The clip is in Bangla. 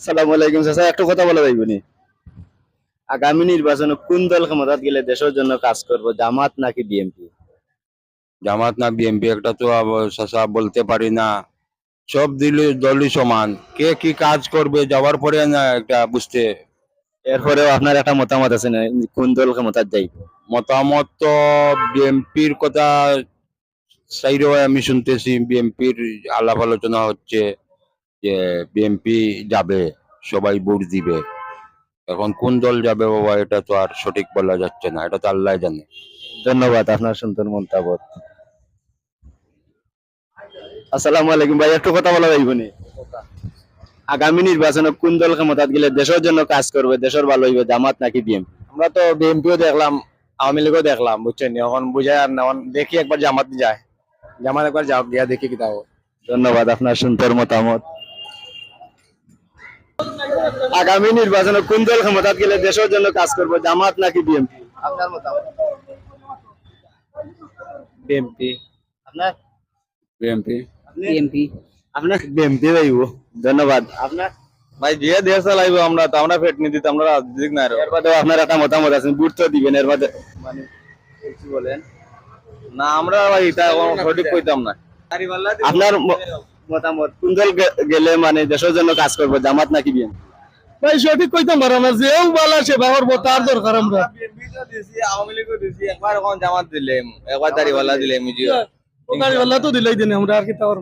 সালাম আলাইকুম চাচা একটু কথা বলা যাইব নি? আগামী নির্বাচনে কোন দল ক্ষমতাত গেলে দেশের জন্য কাজ করব জামাত নাকি জামাত না একটা তো বলতে পারি না। সব দিল দলই সমান। কে কি কাজ করবে যাওয়ার পরে না একটা বুঝতে। এরপরেও আপনার একটা মতামত আছে না কোন দল ক্ষমতাত যাইব? মতামত তো বিএনপির কথা সাইডে আমি শুনতেছি বিএনপির আলাপ আলোচনা হচ্ছে। যে বিএনপি যাবে সবাই ভোট দিবে। এখন কোন দল যাবে বাবা এটা তো আর সঠিক বলা যাচ্ছে না এটা তো আল্লাহ জানে। ধন্যবাদ আপনার সুন্দর মতামত আসসালামু আলাইকুম ভাই একটু কথা বলা যাইব আগামী নির্বাচনে কোন দল ক্ষমতাত গেলে দেশের জন্য কাজ করবে দেশের ভালো হইবে জামাত নাকি বিএনপি আমরা তো বিএনপিও দেখলাম আওয়ামী লীগও দেখলাম বুঝছেন এখন বুঝায় আর না দেখি একবার জামাত যায়। জামাত একবার যাও গিয়া দেখি কি তাও। ধন্যবাদ আপনার সুন্দর মতামত। আগামী নির্বাচনে কোন দল ক্ষমতাত গেলে দেশের জন্য কাজ করবে জামাত নাকি বিএনপি আপনার মতামত? বিএনপি আপনার? বিএনপি বিএনপি আপনার? বিএনপি ভাইব ধন্যবাদ। আপনার? ভাই যে দেশ চালাইবো আমরা তো আমরা ফেট নীতি আমরা রাজনীতি না এর বাদে আপনার একটা মতামত আছে বুট তো দিবেন এর বাদে মানে বলেন? না আমরা ভাই এটা এখন সঠিক কইতাম না। আপনার মতামত? কোন দল গে- গেলে মানে দেশের জন্য কাজ করবে জামাত নাকি বিএনপি ভাই সঠিক কইতাম পারো না যেও বালা সে বাহর তার দরকার আমরা। বিএনপি তো দিছি আওয়ামী লীগও দিছি একবার জামাত দিলে একবার দাড়িওয়ালা দিলাম গাড়িওয়ালা তো দিলাই দিনে আমরা আর কি তাওয়ার